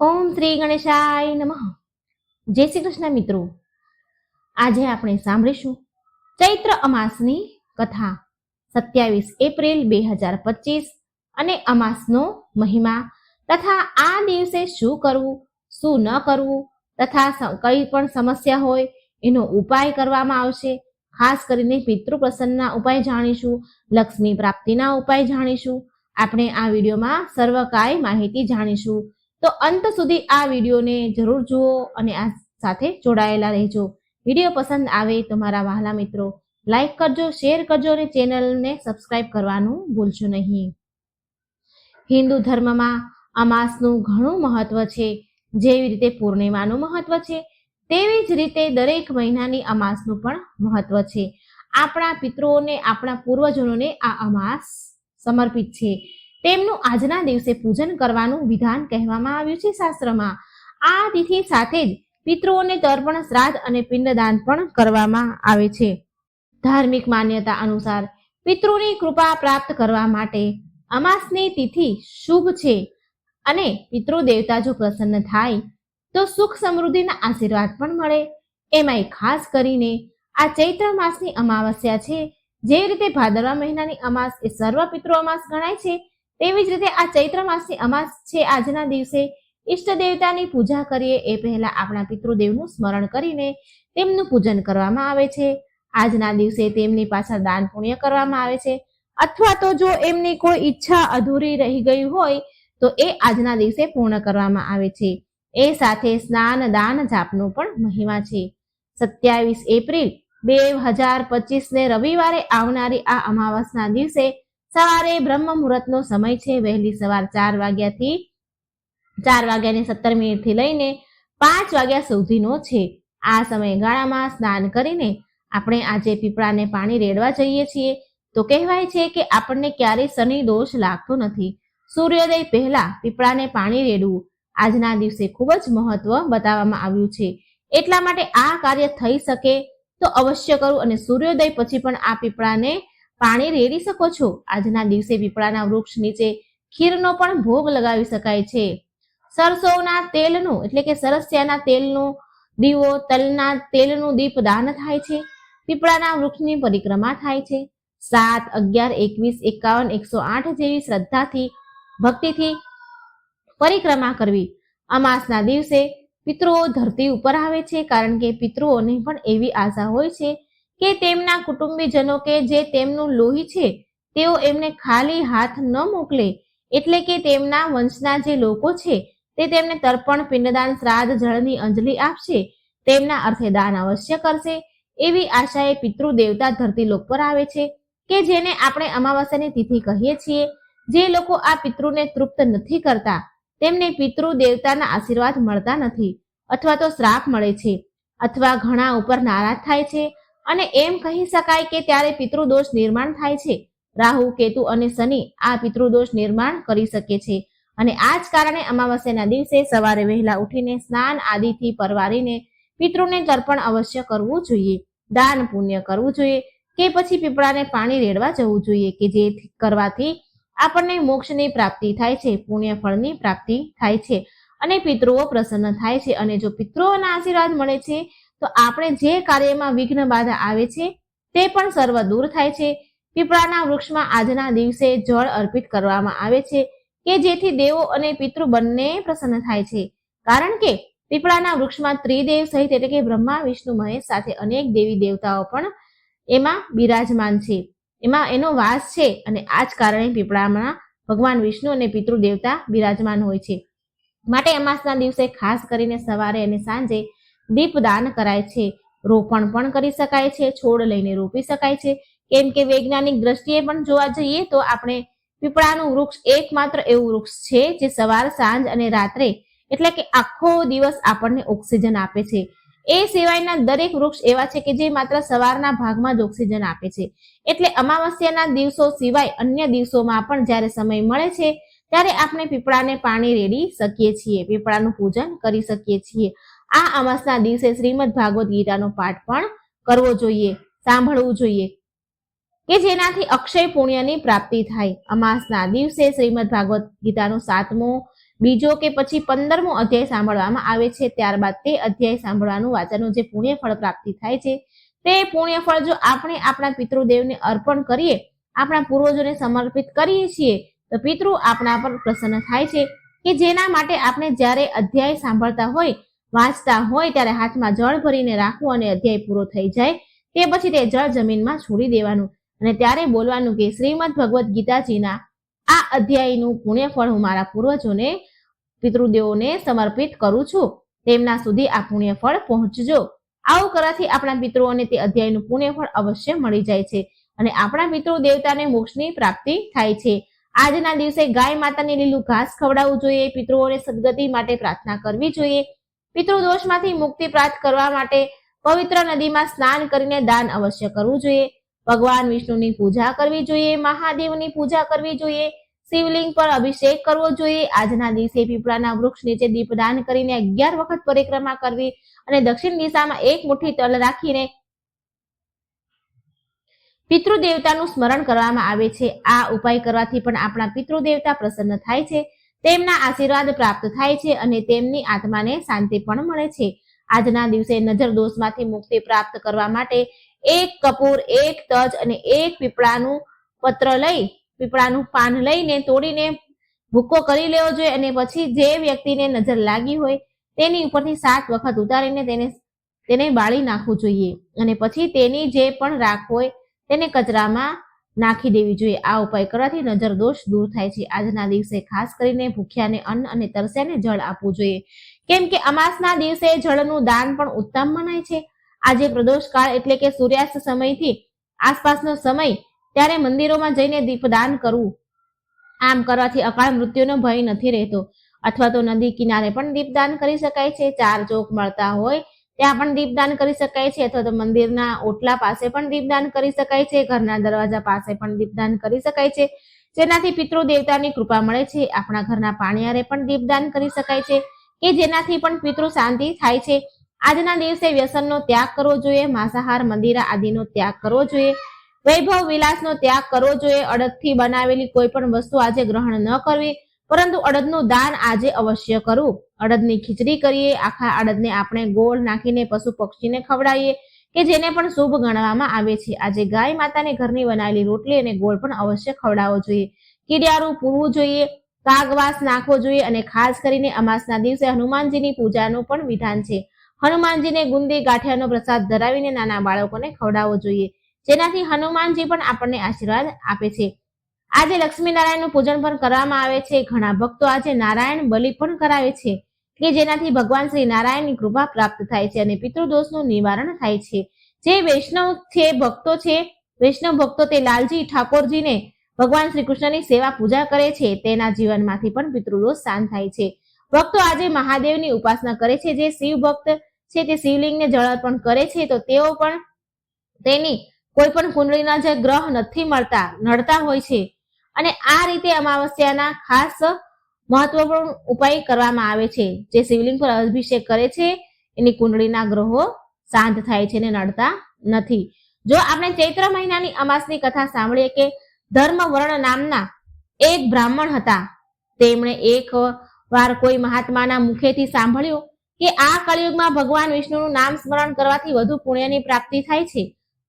ઓમ શ્રી ગણેશાય નમઃ. જય શ્રી કૃષ્ણ મિત્રો. આજે આપણે સાંભળીશું ચૈત્ર અમાસની કથા સત્યાવીસ એપ્રિલ બે હજાર પચીસ અને અમાસનો મહિમા તથા આ દિવસે શું કરવું, શું ન કરવું તથા કઈ પણ સમસ્યા હોય એનો ઉપાય કરવામાં આવશે. ખાસ કરીને પિતૃ પ્રસન્નના ઉપાય જાણીશું, લક્ષ્મી પ્રાપ્તિના ઉપાય જાણીશું. આપણે આ વિડીયોમાં સર્વકાય માહિતી જાણીશું. તો અંત સુધી આ વિડીયોને જરૂર જુઓ અને આ સાથે જોડાયેલા રહેજો. વીડિયો પસંદ આવે તો વહાલા મિત્રો, લાઈક કરજો, શેર કરજો અને ચેનલને સબસ્ક્રાઇબ કરવાનું ભૂલશો નહીં. હિન્દુ ધર્મમાં અમાસનું ઘણું મહત્વ છે. જેવી રીતે પૂર્ણિમાનું મહત્વ છે, તેવી જ રીતે દરેક મહિનાની અમાસનું પણ મહત્વ છે. આપણા પિતૃઓને, આપણા પૂર્વજોને આ અમાસ સમર્પિત છે. તેમનું આજના દિવસે પૂજન કરવાનું વિધાન કહેવામાં આવ્યું છે શાસ્ત્રમાં. આ તિથિ સાથે જ પિતૃઓને તર્પણ, શ્રાદ્ધ અને પિંડદાન પણ કરવામાં આવે છે. ધાર્મિક માન્યતા અનુસાર પિતૃની કૃપા પ્રાપ્ત કરવા માટે અમાસની તિથિ શુભ છે અને પિતૃ દેવતા જો પ્રસન્ન થાય, તો સુખ સમૃદ્ધિના આશીર્વાદ પણ મળે. એમાંય ખાસ કરીને આ ચૈત્ર માસની અમાવસ્યા છે. જે રીતે ભાદરવા મહિનાની અમાસ એ સર્વ પિતૃ અમાસ ગણાય છે તેવી જ રીતે આ ચૈત્ર માસની અમાસ છે. આજના દિવસે ઈષ્ટ દેવતાની પૂજા કરીએ એ પહેલા આપણા પિતૃદેવનું સ્મરણ કરીને તેમનું પૂજન કરવામાં આવે છે. આજના દિવસે તેમની પાછળ દાન પુણ્ય કરવામાં આવે છે. અથવા તો જો એમની કોઈ ઈચ્છા અધૂરી રહી ગઈ હોય, તો એ આજના દિવસે પૂર્ણ કરવામાં આવે છે. એ સાથે સ્નાન, દાન, જાપનો પણ મહિમા છે. સત્યાવીસ એપ્રિલ બે હજાર પચીસ ને રવિવારે આવનારી આ અમાવસના દિવસે સવારે બ્રહ્મ મુહૂર્તનો સમય છે. વહેલી સવાર ચાર વાગ્યાથી, ચાર વાગ્યાને સત્તર મિનિટથી લઈને પાંચ વાગ્યા સુધીનો છે. આ સમયગાળામાં સ્નાન કરીને આપણે આજે પીપળાને પાણી રેડવા જઈએ છીએ. તો કહેવાય છે કે આપણને ક્યારેય શનિ દોષ લાગતો નથી. સૂર્યોદય પહેલા પીપળાને પાણી રેડવું આજના દિવસે ખૂબ જ મહત્વ બતાવવામાં આવ્યું છે. એટલા માટે આ કાર્ય થઈ શકે તો અવશ્ય કરું અને સૂર્યોદય પછી પણ આ પીપળાને પાણી રેડી શકો છો? આજના દિવસે પીપળાના વૃક્ષ નીચે ખીરનો પણ ભોગ લગાવી શકાય છે. સરસોના તેલનું, એટલે કે સરસિયાના તેલનું દીવો, તલના તેલનું દીપ દાન થાય છે. પીપળાના વૃક્ષની પરિક્રમા થાય છે. સાત અગિયાર એકવીસ એકાવન એકસો આઠ જેવી શ્રદ્ધાથી, ભક્તિથી પરિક્રમા કરવી. અમાસના દિવસે પિતૃઓ ધરતી ઉપર આવે છે, કારણ કે પિતૃઓને પણ એવી આશા હોય છે કે તેમના કુટુંબીજનો કે જે તેમનું લોહી છે, તેઓ એમને ખાલી હાથ ન મોકલે, એટલે કે તેમના વંશના જે લોકો છે, તે તેમને તર્પણ, પિંડદાન, શ્રાદ્ધ, જળની અંજલિ આપશે, તેમના અર્થે દાન અવશ્ય કરશે. એવી આશાએ પિતૃ દેવતા ધરતી લોક પર આવે છે, કે જેને આપણે અમાવાસ્યાની તિથિ કહીએ છીએ. જે લોકો આ પિતૃને તૃપ્ત નથી કરતા, તેમને પિતૃ દેવતાના આશીર્વાદ મળતા નથી, અથવા તો શ્રાપ મળે છે, અથવા ઘણા ઉપર નારાજ થાય છે અને એમ કહી શકાય કે ત્યારે પિતૃદોષ નિર્માણ થાય છે. રાહુ, કેતુ અને શનિ આ પિતૃદોષ નિર્માણ કરી શકે છે. અને આ જ કારણે અમાવસ્યાના દિવસે સવારે વહેલા ઉઠીને સ્નાન આદિથી પરવારીને પિતૃને તર્પણ અવશ્ય કરવું જોઈએ. દાન પુણ્ય કરવું જોઈએ કે પછી પીપળાને પાણી રેડવા જવું જોઈએ કે જે કરવાથી આપણને મોક્ષની પ્રાપ્તિ થાય છે પુણ્ય ફળની પ્રાપ્તિ થાય છે અને પિતૃઓ પ્રસન્ન થાય છે. અને જો પિતૃઓના આશીર્વાદ મળે છે તો આપણે જે કાર્યમાં વિઘ્ન બાધા આવે છે, તે પણ સર્વ દૂર થાય છે. પીપળાના વૃક્ષમાં આજના દિવસે જળ અર્પિત કરવામાં આવે છે કે જેથી દેવો અને પિતૃ બંને પ્રસન્ન થાય છે. કારણ કે પીપળાના વૃક્ષમાં ત્રિદેવ સહિત એટલે કે બ્રહ્મા, વિષ્ણુ, મહેશ સાથે અનેક દેવી દેવતાઓ પણ એમાં બિરાજમાન છે. એમાં એનો વાસ છે અને આ જ કારણે પીપળામાં ભગવાન વિષ્ણુ અને પિતૃ દેવતા બિરાજમાન હોય છે. માટે અમાસના દિવસે ખાસ કરીને સવારે અને સાંજે દીપદાન કરાય છે. રોપણ પણ કરી શકાય છે. છોડ લઈને રોપી શકાય છે. કેમ કે વૈજ્ઞાનિક દ્રષ્ટિએ પણ જોવા જઈએ તો આપણે પીપળાનું વૃક્ષ એકમાત્ર એવું વૃક્ષ છે જે સવાર, સાંજ અને રાત્રે એટલે કે આખો દિવસ આપણને ઓક્સિજન આપે છે. એ સિવાયના દરેક વૃક્ષ એવા છે કે જે માત્ર સવારના ભાગમાં જ ઓક્સિજન આપે છે. એટલે અમાવસ્યાના દિવસો સિવાય અન્ય દિવસોમાં પણ જ્યારે સમય મળે છે, ત્યારે આપણે પીપળાને પાણી રેડી શકીએ છીએ. પીપળાનું પૂજન કરી શકીએ છીએ. આ અમાસના દિવસે શ્રીમદ ભાગવત ગીતાનો પાઠ પણ કરવો જોઈએ, સાંભળવું જોઈએ, કે જેનાથી અક્ષય પુણ્યની પ્રાપ્તિ થાય. અમાસના દિવસે શ્રીમદ ભાગવત ગીતાનો સાતમો, બીજો કે પછી પંદરમો અધ્યાય સાંભળવામાં આવે છે. ત્યારબાદ તે અધ્યાય સાંભળવાનું વાંચનનું જે પુણ્ય ફળ પ્રાપ્તિ થાય છે, તે પુણ્ય ફળ જો આપણે આપણા પિતૃદેવને અર્પણ કરીએ, આપણા પૂર્વજોને સમર્પિત કરીએ છીએ, તો પિતૃ આપણા પર પ્રસન્ન થાય છે, કે જેના માટે આપણે જ્યારે અધ્યાય સાંભળતા હોય વાંચતા હોય ત્યારે હાથમાં જળ ભરીને રાખવું અને અધ્યાય પૂરો થઈ જાય. તે પછી તે જળ જમીનમાં છોડી દેવાનું. અને ત્યારે બોલવાનું કે, શ્રીમદ ભગવદ્ ગીતાજીના આ અધ્યાયનું પુણ્યફળ હું મારા પૂર્વજોને, પિતૃદેવોને સમર્પિત કરું છું. તેમના સુધી આ પુણ્યફળ પહોંચજો. આવું કરવાથી આપણા પિતૃઓને તે અધ્યાયનું પુણ્યફળ અવશ્ય મળી જાય છે અને આપણા પિતૃ દેવતાને મોક્ષની પ્રાપ્તિ થાય છે. આજના દિવસે ગાય માતાને લીલું ઘાસ ખવડાવવું જોઈએ, પિતૃઓને સદગતિ માટે પ્રાર્થના કરવી જોઈએ. પિતૃદોષમાંથી મુક્તિ પ્રાપ્ત કરવા માટે પવિત્ર નદીમાં સ્નાન કરીને દાન અવશ્ય કરવું જોઈએ. ભગવાન વિષ્ણુની પૂજા કરવી જોઈએ, મહાદેવની પૂજા કરવી જોઈએ, શિવલિંગ પર અભિષેક કરવો જોઈએ, આજના દિવસે પીપળાના વૃક્ષ નીચે દીપદાન કરીને અગિયાર વખત પરિક્રમા કરવી અને દક્ષિણ દિશામાં એક મુઠ્ઠી તલ રાખીને પિતૃદેવતાનું સ્મરણ કરવામાં આવે છે. આ ઉપાય કરવાથી પણ આપણા પિતૃદેવતા પ્રસન્ન થાય છે. તેમના આશીર્વાદ પ્રાપ્ત થાય છે અને તેમની આત્માને શાંતિ પણ મળે છે. આજના દિવસે નજર દોષમાંથી મુક્તિ પ્રાપ્ત કરવા માટે એક કપૂર, એક તજ અને એક પીપળાનું પત્ર લઈ, પીપળાનું પાન લઈને તોડીને ભૂકો કરી લેવો જોઈએ અને પછી જે વ્યક્તિને નજર લાગી હોય તેની ઉપરથી સાત વખત ઉતારીને તેને તેને બાળી નાખવું જોઈએ. અને પછી તેની જે પણ રાખ હોય તેને કચરામાં નાખી દેવી જોઈએ. આ ઉપાય કરવાથી નજર દોષ દૂર થાય છે. આજના દિવસે ખાસ કરીને ભૂખ્યાને અન્ન અને તરસ્યાને જળ આપવું જોઈએ. કેમ કે અમાસના દિવસે જળનું દાન પણ ઉત્તમ મનાય છે. આજે પ્રદોષ કાળ એટલે કે સૂર્યાસ્ત સમયથી આસપાસનો સમય ત્યારે મંદિરોમાં જઈને દીપદાન કરવું. આમ કરવાથી અકાળ મૃત્યુનો ભય નથી રહેતો. અથવા તો નદી કિનારે પણ દીપદાન કરી શકાય છે. ચાર ચોક મળતા હોય ત્યાં પણ દીપદાન કરી શકાય છે, અથવા તો મંદિરના ઓટલા પાસે પણ દીપદાન કરી શકાય છે, ઘરના દરવાજા પાસે પણ દીપદાન કરી શકાય છે. જેનાથી પિતૃ દેવતાની કૃપા મળે છે, આપણા ઘરના પાણીયારે પણ દીપદાન કરી શકાય છે, કે જેનાથી પણ પિતૃ શાંતિ થાય છે. આજના દિવસે વ્યસનનો ત્યાગ કરવો જોઈએ, માંસાહાર મંદિરા આદિનો ત્યાગ કરવો જોઈએ, વૈભવ વિલાસનો ત્યાગ કરવો જોઈએ, અડદથી બનાવેલી કોઈ પણ વસ્તુ આજે ગ્રહણ ન કરવી પરંતુ અડદનું દાન આજે અવશ્ય કરવું અડદની ખીચડી કરીએ, આખા અડદને આપણે ગોળ નાખીને પશુ પક્ષીને ખવડાવીએ, કે જેને પણ શુભ ગણવામાં આવે છે. આજે ગાય માતાને ઘરની બનાવેલી રોટલી અને ગોળ પણ અવશ્ય ખવડાવવો જોઈએ. કીડિયારું પૂરવું જોઈએ, કાગવાસ નાખવો જોઈએ અને ખાસ કરીને અમાસના દિવસે હનુમાનજીની પૂજાનું પણ વિધાન છે. હનુમાનજીને ગુંદી ગાંઠિયાનો પ્રસાદ ધરાવીને નાના બાળકોને ખવડાવવો જોઈએ. જેનાથી હનુમાનજી પણ આપણને આશીર્વાદ આપે છે. આજે લક્ષ્મી નારાયણનું પૂજન પણ કરવામાં આવે છે. ઘણા ભક્તો આજે નારાયણ બલિ પણ કરાવે છે કે જેનાથી ભગવાન શ્રી નારાયણની કૃપા પ્રાપ્ત થાય છે અને પિતૃદોષનું નિવારણ થાય છે. જે વૈષ્ણવ છે, ભક્તો છે, વૈષ્ણવ ભક્તો તે લાલજી ઠાકોરજીને ભગવાન શ્રી કૃષ્ણની સેવા પૂજા કરે છે. તેના જીવનમાંથી પણ પિતૃદોષ શાંત થાય છે. ભક્તો આજે મહાદેવની ઉપાસના કરે છે. જે શિવ ભક્ત છે તે શિવલિંગને જળ અર્પણ કરે છે તો તેઓ પણ તેની કોઈ પણ કુંડળીના જે ગ્રહ નથી મળતા, નડતા હોય છે અને આ રીતે અમાવસ્યાના ખાસ મહત્વપૂર્ણ ઉપાય કરવામાં આવે છે. જે શિવલિંગ પર અભિષેક કરે છે, એની કુંડળીના ગ્રહો શાંત થાય છે ને નડતા નથી. જો આપણે ચૈત્ર મહિનાની અમાસની કથા સાંભળીએ કે ધર્મ વર્ણ નામના એક બ્રાહ્મણ હતા, તેમણે એક વાર કોઈ મહાત્માના મુખેથી સાંભળ્યું કે આ કળિયુગમાં ભગવાન વિષ્ણુનું નામ સ્મરણ કરવાથી વધુ પુણ્યની પ્રાપ્તિ થાય છે.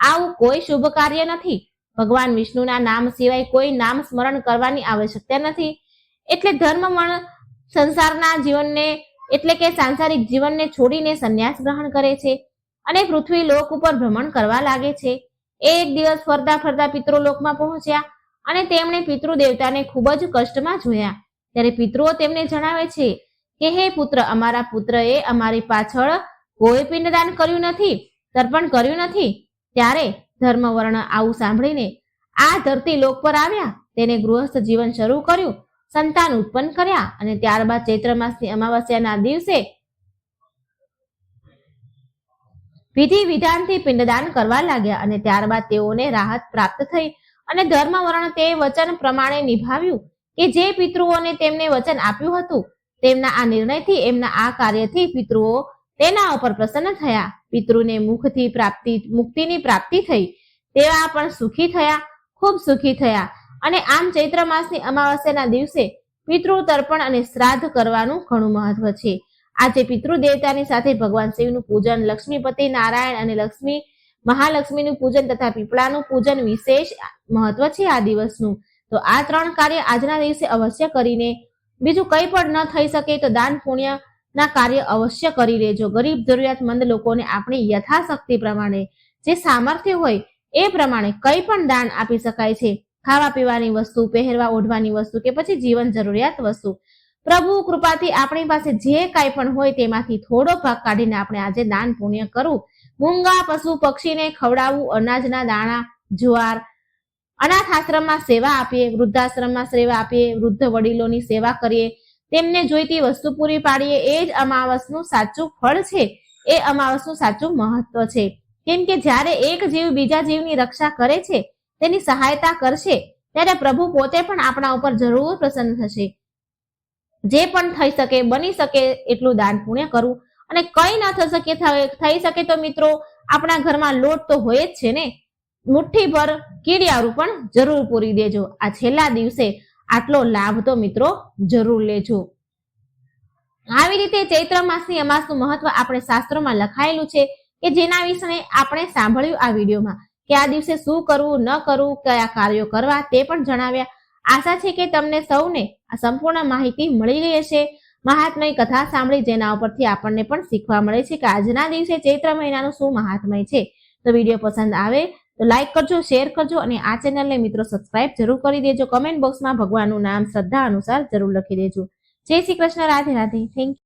આવું કોઈ શુભ કાર્ય નથી. ભગવાન વિષ્ણુના નામ સિવાય કોઈ નામ સ્મરણ કરવાની આવશ્યકતા નથી. એટલે ધર્મ સંસારના જીવનને, એટલે કે સાંસારિક જીવનને છોડીને સંન્યાસ ગ્રહણ કરે છે અને પૃથ્વી લોક ઉપર ભ્રમણ કરવા લાગે છે. એ એક દિવસ ફરતા ફરતા પિતૃલોકમાં પહોંચ્યા અને તેમણે પિતૃ દેવતાને ખૂબ જ કષ્ટમાં જોયા. ત્યારે પિતૃઓ તેમને જણાવે છે કે, હે પુત્ર, અમારા પુત્રએ અમારી પાછળ કોઈ પિંડદાન કર્યું નથી, તર્પણ કર્યું નથી. ત્યારે ધર્મ વર્ણ આવું સાંભળીને આ ધરતી લોક પર આવ્યા, તેને ગૃહસ્થ જીવન શરૂ કર્યું, સંતાન ઉત્પન્ન કર્યા અને ત્યારબાદ ચૈત્ર માસની અમાવસ્યાના દિવસે વિધિ વિધાનથી પિંડદાન કરવા લાગ્યા અને ત્યારબાદ તેઓને રાહત પ્રાપ્ત થઈ અને ધર્મ વર્ણ તે વચન પ્રમાણે નિભાવ્યું કે જે પિતૃઓને તેમને વચન આપ્યું હતું, તેમના આ નિર્ણયથી, એમના આ કાર્યથી પિતૃઓ તેના ઉપર પ્રસન્ન થયા. પિતૃને મુખથી પ્રાપ્તિ, મુક્તિની પ્રાપ્તિ થઈ. તેવા પણ સુખી થયા, ખૂબ સુખી થયા. અને આમ ચૈત્ર માસની અમાવસ્યાના દિવસે પિતૃ તર્પણ અને શ્રાદ્ધ કરવાનું ઘણું મહત્વ છે. આજે પિતૃ દેવતાની સાથે ભગવાન શિવનું પૂજન, લક્ષ્મીપતિ નારાયણ અને લક્ષ્મી, મહાલક્ષ્મીનું પૂજન તથા પીપળાનું પૂજન વિશેષ મહત્વ છે આ દિવસનું. તો આ ત્રણ કાર્ય આજના દિવસે અવશ્ય કરીને. બીજું કંઈ પણ ન થઈ શકે તો દાન, પુણ્ય ના કાર્ય અવશ્ય કરી લેજો. ગરીબ જરૂરિયાતમંદ લોકોને આપણી યથાશક્તિ પ્રમાણે જે સામર્થ્ય હોય એ પ્રમાણે કંઈ પણ દાન આપી શકાય છે. ખાવા પીવાની વસ્તુ, પહેરવા ઓઢવાની વસ્તુ કે પછી જીવન જરૂરિયાત વસ્તુ. પ્રભુ કૃપાથી આપણી પાસે જે કાંઈ પણ હોય તેમાંથી થોડો ભાગ કાઢીને આપણે આજે દાન પુણ્ય કરવું મૂંગા, પશુ, પક્ષીને ખવડાવવું અનાજના દાણા, જુવાર અનાથ આશ્રમમાં સેવા આપીએ, વૃદ્ધાશ્રમમાં સેવા આપીએ, વૃદ્ધ વડીલોની સેવા કરીએ તેમને જોઈતી વસ્તુ પૂરી પાડીએ એ જ અમાવસનું સાચું ફળ છે. એ અમાવસનું સાચું મહત્વ છે. કેમ કે જ્યારે એક જીવ બીજા જીવની રક્ષા કરે છે, તેની સહાયતા કરશે, ત્યારે પ્રભુ પોતે પણ આપણા ઉપર જરૂર પ્રસન્ન થશે. જે પણ થઈ શકે, બની શકે એટલું દાન પુણ્ય કરવું. અને કંઈ ન થઈ શકે થઈ શકે તો મિત્રો, આપણા ઘરમાં લોટ તો હોય જ છે ને? મુઠ્ઠી મુઠ્ઠીભર કીડિયારું પણ જરૂર પૂરી દેજો. આ છેલ્લા દિવસે આટલો લાભ તો મિત્રો જરૂર લેજો. આવી રીતે ચૈત્ર માસની અમાસનું મહત્વ આપણે શાસ્ત્રોમાં લખાયેલું છે કે જેના વિશે આપણે સાંભળ્યું આ વિડીયોમાં કે આ દિવસે શું કરવું, ન કરવું, કયા કાર્યો કરવા તે પણ જણાવ્યા. આશા છે કે તમને સૌને આ સંપૂર્ણ માહિતી મળી ગઈ હશે. મહાત્મય કથા સાંભળી જેના ઉપરથી આપણને પણ શીખવા મળે છે કે આજના દિવસે ચૈત્ર મહિનાનું શું મહાત્મય છે. તો વીડિયો પસંદ આવે તો લાઈક કરજો શેર કરજો અને આ ચેનલને મિત્રો સબસ્ક્રાઇબ જરૂર કરી દેજો. કમેન્ટ બોક્સમાં ભગવાનનું નામ, શ્રદ્ધા અનુસાર જરૂર લખી દેજો. જય શ્રી કૃષ્ણ, રાધે રાધે. થેન્ક